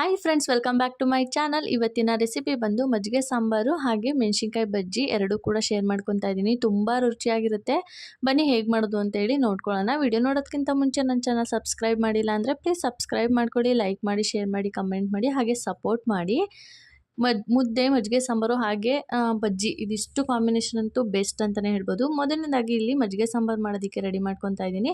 Hi friends welcome back to my channel ಇವತ್ತಿನ recipe ಬಂದು ಮಜ್ಜಿಗೆ, ಸಾಂಬಾರು ಹಾಗೆ ಮೆಣಸಿನ್ಕಾಯಿ ಬಜ್ಜಿ ಎರಡೂ ಕೂಡ ಶೇರ್ ಮಾಡ್ಕೊತಾ ಇದ್ದೀನಿ. ತುಂಬ ರುಚಿಯಾಗಿರುತ್ತೆ. ಬನ್ನಿ ಹೇಗೆ ಮಾಡೋದು ಅಂತೇಳಿ ನೋಡ್ಕೊಳ್ಳೋಣ. ವಿಡಿಯೋ ನೋಡೋದಕ್ಕಿಂತ ಮುಂಚೆ ನನ್ನ ಚಾನಲ್ ಸಬ್ಸ್ಕ್ರೈಬ್ ಮಾಡಿಲ್ಲ ಅಂದರೆ ಪ್ಲೀಸ್ ಸಬ್ಸ್ಕ್ರೈಬ್ ಮಾಡ್ಕೊಳ್ಳಿ ಲೈಕ್ ಮಾಡಿ ಶೇರ್ ಮಾಡಿ ಕಮೆಂಟ್ ಮಾಡಿ, ಹಾಗೆ ಸಪೋರ್ಟ್ ಮಾಡಿ. ಮದ್, ಮುದ್ದೆ, ಮಜ್ಜಿಗೆ, ಸಾಂಬಾರು ಹಾಗೆ ಬಜ್ಜಿ. ಇದಿಷ್ಟು ಕಾಂಬಿನೇಷನ್ ಅಂತೂ ಬೆಸ್ಟ್ ಅಂತಲೇ ಹೇಳ್ಬೋದು. ಮೊದಲನೇದಾಗಿ ಇಲ್ಲಿ ಮಜ್ಜಿಗೆ, ಸಾಂಬಾರು ಮಾಡೋದಕ್ಕೆ ರೆಡಿ ಮಾಡ್ಕೊತಾ ಇದ್ದೀನಿ.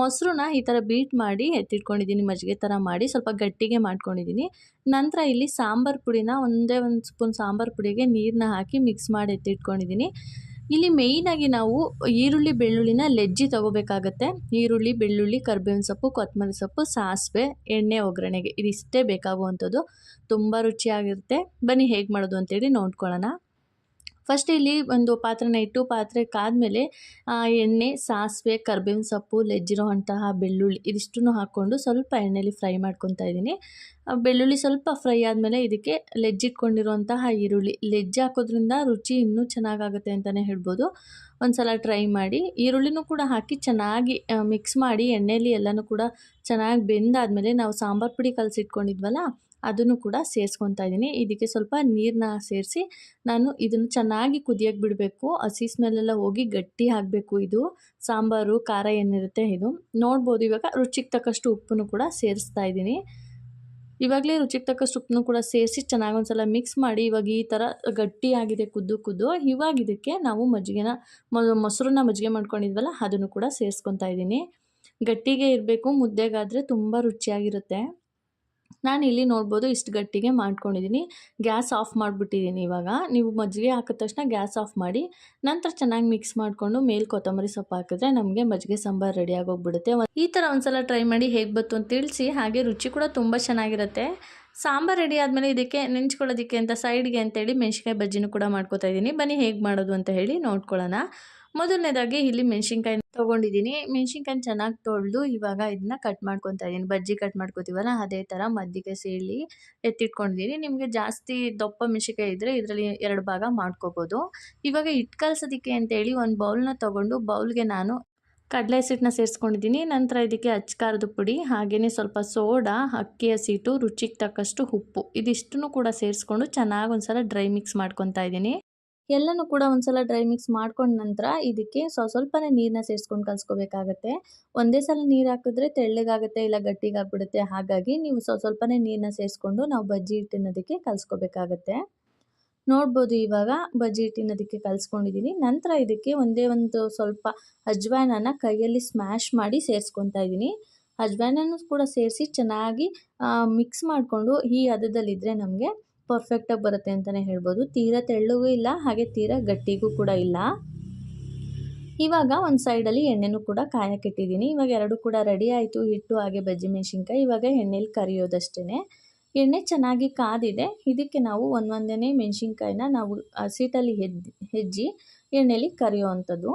ಮೊಸರನ್ನ ಈ ಥರ ಬೀಟ್ ಮಾಡಿ ಎತ್ತಿಟ್ಕೊಂಡಿದ್ದೀನಿ, ಮಜ್ಜಿಗೆ ಥರ ಮಾಡಿ. ಸ್ವಲ್ಪ ಗಟ್ಟಿಗೆ ಮಾಡ್ಕೊಂಡಿದ್ದೀನಿ. ನಂತರ ಇಲ್ಲಿ ಸಾಂಬಾರು ಪುಡಿನ ಒಂದೇ ಒಂದು ಸ್ಪೂನ್ ಸಾಂಬಾರು ಪುಡಿಗೆ ನೀರನ್ನ ಹಾಕಿ ಮಿಕ್ಸ್ ಮಾಡಿ ಎತ್ತಿಟ್ಕೊಂಡಿದ್ದೀನಿ. ಇಲ್ಲಿ ಮೇಯ್ನಾಗಿ ನಾವು ಈರುಳ್ಳಿ, ಬೆಳ್ಳುಳ್ಳಿನ ಲೆಜ್ಜಿ ತೊಗೋಬೇಕಾಗತ್ತೆ. ಈರುಳ್ಳಿ, ಬೆಳ್ಳುಳ್ಳಿ, ಕರ್ಬೇವಿನ ಸೊಪ್ಪು ಕೊತ್ತಂಬರಿ ಸೊಪ್ಪು, ಸಾಸಿವೆ, ಎಣ್ಣೆ, ಒಗ್ಗರಣೆಗೆ. ಇದಿಷ್ಟೇ ಬೇಕಾಗುವಂಥದ್ದು. ತುಂಬ ರುಚಿಯಾಗಿರುತ್ತೆ. ಬನ್ನಿ ಹೇಗೆ ಮಾಡೋದು ಅಂತೇಳಿ ನೋಡ್ಕೊಳ್ಳೋಣ. ಫಸ್ಟ್ ಇಲ್ಲಿ ಒಂದು ಪಾತ್ರೆನ ಇಟ್ಟು ಪಾತ್ರೆ ಕಾದ್ಮೇಲೆ ಎಣ್ಣೆ, ಸಾಸಿವೆ, ಕರ್ಬೇವಿನ ಸೊಪ್ಪು, ಲೆಜ್ಜಿರೋ ಅಂತಹ ಬೆಳ್ಳುಳ್ಳಿ ಇದಿಷ್ಟನ್ನು ಹಾಕ್ಕೊಂಡು ಸ್ವಲ್ಪ ಎಣ್ಣೆಲಿ ಫ್ರೈ ಮಾಡ್ಕೊತಾ ಇದ್ದೀನಿ. ಬೆಳ್ಳುಳ್ಳಿ ಸ್ವಲ್ಪ ಫ್ರೈ ಆದಮೇಲೆ ಇದಕ್ಕೆ ಲೆಜ್ಜಿಟ್ಕೊಂಡಿರುವಂತಹ ಈರುಳ್ಳಿ. ಲೆಜ್ಜಿ ಹಾಕೋದ್ರಿಂದ ರುಚಿ ಇನ್ನೂ ಚೆನ್ನಾಗಾಗುತ್ತೆ ಅಂತಲೇ ಹೇಳ್ಬೋದು. ಒಂದ್ಸಲ ಟ್ರೈ ಮಾಡಿ. ಈರುಳ್ಳಿನೂ ಕೂಡ ಹಾಕಿ ಚೆನ್ನಾಗಿ ಮಿಕ್ಸ್ ಮಾಡಿ ಎಣ್ಣೆಯಲ್ಲಿ ಎಲ್ಲನೂ ಕೂಡ ಚೆನ್ನಾಗಿ ಬೆಂದಾದಮೇಲೆ ನಾವು ಸಾಂಬಾರು ಪುಡಿ ಕಲಸಿಟ್ಕೊಂಡಿದ್ವಲ್ಲ ಅದನ್ನು ಕೂಡ ಸೇರಿಸ್ಕೊತಾ ಇದ್ದೀನಿ. ಇದಕ್ಕೆ ಸ್ವಲ್ಪ ನೀರನ್ನ ಸೇರಿಸಿ ನಾನು ಇದನ್ನು ಚೆನ್ನಾಗಿ ಕುದಿಯೋಕೆ ಬಿಡಬೇಕು. ಹಸಿ ಸ್ಮೆಲ್ಲೆಲ್ಲ ಹೋಗಿ ಗಟ್ಟಿ ಆಗಬೇಕು ಇದು. ಸಾಂಬಾರು, ಖಾರ ಏನಿರುತ್ತೆ ಇದು. ನೋಡ್ಬೋದು, ಇವಾಗ ರುಚಿಗೆ ತಕ್ಕಷ್ಟು ಉಪ್ಪನ್ನು ಕೂಡ ಸೇರಿಸ್ತಾ ಇದ್ದೀನಿ. ಇವಾಗಲೇ ರುಚಿಗೆ ತಕ್ಕಷ್ಟು ಉಪ್ಪನ್ನು ಕೂಡ ಸೇರಿಸಿ ಚೆನ್ನಾಗಿ ಒಂದ್ಸಲ ಮಿಕ್ಸ್ ಮಾಡಿ ಇವಾಗ ಈ ಥರ ಗಟ್ಟಿಯಾಗಿದೆ ಕುದ್ದು ಕುದ್ದು. ಇವಾಗ ಇದಕ್ಕೆ ನಾವು ಮಜ್ಜಿಗೆನ ಮೊಸರನ್ನ ಮಜ್ಜಿಗೆ ಮಾಡ್ಕೊಂಡಿದ್ವಲ್ಲ, ಅದನ್ನು ಕೂಡ ಸೇರಿಸ್ಕೊತಾ ಇದ್ದೀನಿ. ಗಟ್ಟಿಗೆ ಇರಬೇಕು, ಮುದ್ದೆಗಾದರೆ ತುಂಬ ರುಚಿಯಾಗಿರುತ್ತೆ. ನಾನು ಇಲ್ಲಿ ನೋಡ್ಬೋದು ಇಷ್ಟು ಗಟ್ಟಿಗೆ ಮಾಡ್ಕೊಂಡಿದ್ದೀನಿ ಗ್ಯಾಸ್ ಆಫ್ ಮಾಡಿಬಿಟ್ಟಿದ್ದೀನಿ ಇವಾಗ. ನೀವು ಮಜ್ಜಿಗೆ ಹಾಕಿದ ತಕ್ಷಣ ಗ್ಯಾಸ್ ಆಫ್ ಮಾಡಿ, ನಂತರ ಚೆನ್ನಾಗಿ ಮಿಕ್ಸ್ ಮಾಡಿಕೊಂಡು ಮೇಲೆ ಕೊತ್ತಂಬರಿ ಸೊಪ್ಪು ಹಾಕಿದ್ರೆ ನಮಗೆ ಮಜ್ಜಿಗೆ ಸಾಂಬಾರು ರೆಡಿ ಆಗೋಗ್ಬಿಡುತ್ತೆ. ಈ ಥರ ಒಂದ್ಸಲ ಟ್ರೈ ಮಾಡಿ ಹೇಗೆ ಬಂತು ಅಂತ ತಿಳಿಸಿ, ಹಾಗೆ ರುಚಿ ಕೂಡ ತುಂಬ ಚೆನ್ನಾಗಿರುತ್ತೆ. ಸಾಂಬಾರು ರೆಡಿ ಆದಮೇಲೆ ಇದಕ್ಕೆ ನೆಂಚ್ಕೊಳ್ಳೋದಕ್ಕೆ ಅಂತ ಸೈಡ್ಗೆ ಅಂತೇಳಿ ಮೆಣಸಿನ್ಕಾಯಿ ಬಜ್ಜಿನೂ ಕೂಡ ಮಾಡ್ಕೋತಾ ಇದ್ದೀನಿ ಬನ್ನಿ ಹೇಗೆ ಮಾಡೋದು ಅಂತ ಹೇಳಿ ನೋಡ್ಕೊಳ್ಳೋಣ. ಮೊದಲನೇದಾಗಿ ಇಲ್ಲಿ ಮೆಣಸಿನ್ಕಾಯಿ ತೊಗೊಂಡಿದ್ದೀನಿ. ಮೆಣಸಿನ್ಕಾಯಿ ಚೆನ್ನಾಗಿ ತೊಳೆದು ಇವಾಗ ಇದನ್ನ ಕಟ್ ಮಾಡ್ಕೊತಾ ಇದ್ದೀನಿ ಬಜ್ಜಿ ಕಟ್ ಮಾಡ್ಕೊತೀವಲ್ಲ, ಅದೇ ಥರ ಮದ್ದಿಗೆ ಸೇಳಿ ಎತ್ತಿಟ್ಕೊಂಡಿದ್ದೀನಿ ನಿಮಗೆ ಜಾಸ್ತಿ ದಪ್ಪ ಮೆಣಸಿನ್ಕಾಯಿ ಇದ್ದರೆ ಇದರಲ್ಲಿ ಎರಡು ಭಾಗ ಮಾಡ್ಕೋಬೋದು. ಇವಾಗ ಹಿಟ್ಟು ಕಲ್ಸೋದಕ್ಕೆ ಅಂತೇಳಿ ಒಂದು ಬೌಲ್ನ ತೊಗೊಂಡು ಬೌಲ್ಗೆ ನಾನು ಕಡಲೆ ಹಸಿಟ್ಟನ್ನ ಸೇರಿಸ್ಕೊಂಡಿದ್ದೀನಿ ನಂತರ ಇದಕ್ಕೆ ಅಚ್ಕಾರದ ಪುಡಿ ಹಾಗೆಯೇ ಸ್ವಲ್ಪ ಸೋಡಾ ಅಕ್ಕಿ ಹಸಿಟ್ಟು ರುಚಿಗೆ ತಕ್ಕಷ್ಟು ಉಪ್ಪು, ಇದಿಷ್ಟನ್ನು ಕೂಡ ಸೇರಿಸ್ಕೊಂಡು ಚೆನ್ನಾಗಿ ಒಂದ್ಸಲ ಡ್ರೈ ಮಿಕ್ಸ್ ಮಾಡ್ಕೊತಾ ಇದ್ದೀನಿ ಎಲ್ಲನೂ ಕೂಡ ಒಂದ್ಸಲ ಡ್ರೈ ಮಿಕ್ಸ್ ಮಾಡ್ಕೊಂಡ ನಂತರ ಇದಕ್ಕೆ ಸ್ವ ಸ್ವಲ್ಪನೇ ನೀರನ್ನ ಸೇರಿಸ್ಕೊಂಡು ಕಲಿಸ್ಕೋಬೇಕಾಗತ್ತೆ. ಒಂದೇ ಸಲ ನೀರು ಹಾಕಿದ್ರೆ ತೆಳ್ಳಗಾಗುತ್ತೆ ಇಲ್ಲ ಗಟ್ಟಿಗಾಗ್ಬಿಡುತ್ತೆ, ಹಾಗಾಗಿ ನೀವು ಸ್ವ ಸ್ವಲ್ಪನೇ ನೀರನ್ನ ಸೇರಿಸ್ಕೊಂಡು ನಾವು ಬಜ್ಜಿ ಹಿಟ್ಟಿನದಕ್ಕೆ ಕಲಿಸ್ಕೋಬೇಕಾಗತ್ತೆ. ನೋಡ್ಬೋದು ಇವಾಗ ಬಜ್ಜಿ ಹಿಟ್ಟಿನದಕ್ಕೆ ಕಲ್ಸ್ಕೊಂಡಿದ್ದೀನಿ ನಂತರ ಇದಕ್ಕೆ ಒಂದೇ ಒಂದು ಸ್ವಲ್ಪ ಅಜ್ವಾನನ ಕೈಯಲ್ಲಿ ಸ್ಮ್ಯಾಶ್ ಮಾಡಿ ಸೇರಿಸ್ಕೊತಾ ಇದ್ದೀನಿ ಅಜ್ವಾನನ್ನು ಕೂಡ ಸೇರಿಸಿ ಚೆನ್ನಾಗಿ ಮಿಕ್ಸ್ ಮಾಡಿಕೊಂಡು ಈ ಹದದಲ್ಲಿದ್ದರೆ ನಮಗೆ ಪರ್ಫೆಕ್ಟಾಗಿ ಬರುತ್ತೆ ಅಂತಲೇ ಹೇಳ್ಬೋದು. ತೀರಾ ತೆಳ್ಳಗೂ ಇಲ್ಲ, ಹಾಗೆ ತೀರಾ ಗಟ್ಟಿಗೂ ಕೂಡ ಇಲ್ಲ. ಇವಾಗ ಒಂದು ಸೈಡಲ್ಲಿ ಎಣ್ಣೆನೂ ಕೂಡ ಕಾಯಕ್ಕಿಟ್ಟಿದ್ದೀನಿ ಇವಾಗ ಎರಡು ಕೂಡ ರೆಡಿ ಆಯಿತು. ಹಿಟ್ಟು, ಹಾಗೆ ಬಜ್ಜಿ, ಮೆಣಸಿನ್ಕಾಯಿ. ಇವಾಗ ಎಣ್ಣೆಲಿ ಕರಿಯೋದಷ್ಟೇ ಎಣ್ಣೆ ಚೆನ್ನಾಗಿ ಕಾದಿದೆ. ಇದಕ್ಕೆ ನಾವು ಒಂದೊಂದೇ ಮೆಣಸಿನ್ಕಾಯಿನ ನಾವು ಸೀಟಲ್ಲಿ ಹೆಜ್ಜಿ ಎಣ್ಣೆಲಿ ಕರಿಯೋ ಅಂಥದ್ದು.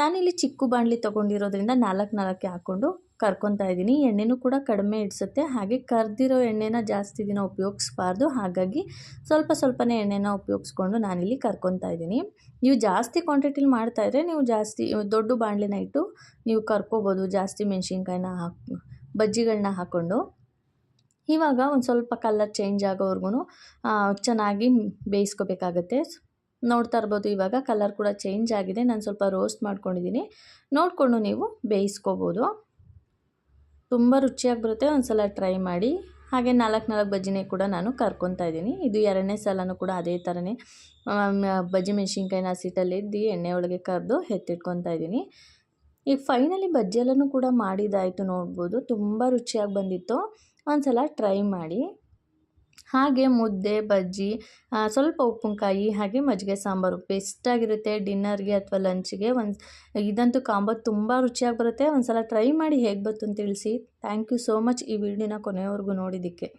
ನಾನಿಲ್ಲಿ ಚಿಕ್ಕ ಬಾಣಲಿ ತೊಗೊಂಡಿರೋದ್ರಿಂದ ನಾಲ್ಕು ನಾಲ್ಕೇ ಹಾಕ್ಕೊಂಡು ಕರ್ಕೊತಾ ಇದ್ದೀನಿ. ಎಣ್ಣೆನೂ ಕೂಡ ಕಡಿಮೆ ಇಡಿಸುತ್ತೆ. ಹಾಗೆ ಕರ್ದಿರೋ ಎಣ್ಣೆನ ಜಾಸ್ತಿ ದಿನ ಉಪಯೋಗಿಸ್ಬಾರ್ದು. ಹಾಗಾಗಿ ಸ್ವಲ್ಪ ಸ್ವಲ್ಪನೇ ಎಣ್ಣೆನ ಉಪಯೋಗಿಸ್ಕೊಂಡು ನಾನಿಲ್ಲಿ ಕರ್ಕೊತಾ ಇದ್ದೀನಿ. ನೀವು ಜಾಸ್ತಿ ಕ್ವಾಂಟಿಟಿಲಿ ಇದ್ದರೆ ನೀವು ಜಾಸ್ತಿ, ದೊಡ್ಡ ಬಾಣಲೆನ ಇಟ್ಟು ನೀವು ಕರ್ಕೋಬೋದು. ಜಾಸ್ತಿ ಮೆಣಸಿನ್ಕಾಯಿನ ಹಾಕಿ ಬಜ್ಜಿಗಳನ್ನ ಹಾಕ್ಕೊಂಡು ಇವಾಗ ಒಂದು ಸ್ವಲ್ಪ ಕಲರ್ ಚೇಂಜ್ ಆಗೋವರೆಗೂ ಚೆನ್ನಾಗಿ ಬೇಯಿಸ್ಕೋಬೇಕಾಗತ್ತೆ. ನೋಡ್ತಾ ಇರ್ಬೋದು, ಇವಾಗ ಕಲರ್ ಕೂಡ ಚೇಂಜ್ ಆಗಿದೆ. ನಾನು ಸ್ವಲ್ಪ ರೋಸ್ಟ್ ಮಾಡ್ಕೊಂಡಿದ್ದೀನಿ. ನೋಡಿಕೊಂಡು ನೀವು ಬೇಯಿಸ್ಕೋಬೋದು. ತುಂಬ ರುಚಿಯಾಗಿ ಬರುತ್ತೆ ಒಂದು ಸಲ ಟ್ರೈ ಮಾಡಿ. ಹಾಗೆ ನಾಲ್ಕು ನಾಲ್ಕು ಬಜ್ಜಿನೇ ಕೂಡ ನಾನು ಕರ್ಕೊತಾ ಇದ್ದೀನಿ. ಇದು ಎರಡನೇ ಸಲನೂ ಕೂಡ ಅದೇ ಥರನೇ ಬಜ್ಜಿ ಮೆಣಸಿನ್ಕಾಯಿನ ಹಸಿಟ್ಟಲ್ಲಿ ಇದ್ದು ಎಣ್ಣೆ ಒಳಗೆ ಕರೆದು ಎತ್ತಿಟ್ಕೊತಾ ಇದ್ದೀನಿ. ಈಗ ಫೈನಲಿ ಬಜ್ಜಿ ಎಲ್ಲನೂ ಕೂಡ ಮಾಡಿದ್ದಾಯಿತು ನೋಡ್ಬೋದು. ತುಂಬ ರುಚಿಯಾಗಿ ಬಂದಿತ್ತು. ಒಂದು ಸಲ ಟ್ರೈ ಮಾಡಿ. ಹಾಗೆ ಮುದ್ದೆ, ಬಜ್ಜಿ ಸ್ವಲ್ಪ ಉಪ್ಪಿನಕಾಯಿ, ಹಾಗೆ ಮಜ್ಜಿಗೆ, ಸಾಂಬಾರು. ಬೆಸ್ಟಾಗಿರುತ್ತೆ ಡಿನ್ನರ್ಗೆ ಅಥವಾ ಲಂಚ್ಗೆ. ಒಂದು, ಇದಂತೂ ಕಾಂಬೋ ತುಂಬ ರುಚಿಯಾಗಿ ಬರುತ್ತೆ. ಒಂದು ಸಲ ಟ್ರೈ ಮಾಡಿ ಹೇಗೆ ಬಂತು ಅಂತ ತಿಳಿಸಿ. ಥ್ಯಾಂಕ್ ಯು ಸೋ ಮಚ್ ಈ ವಿಡಿಯೋನ ಕೊನೆಯವರೆಗೂ ನೋಡಿದ್ದಕ್ಕೆ.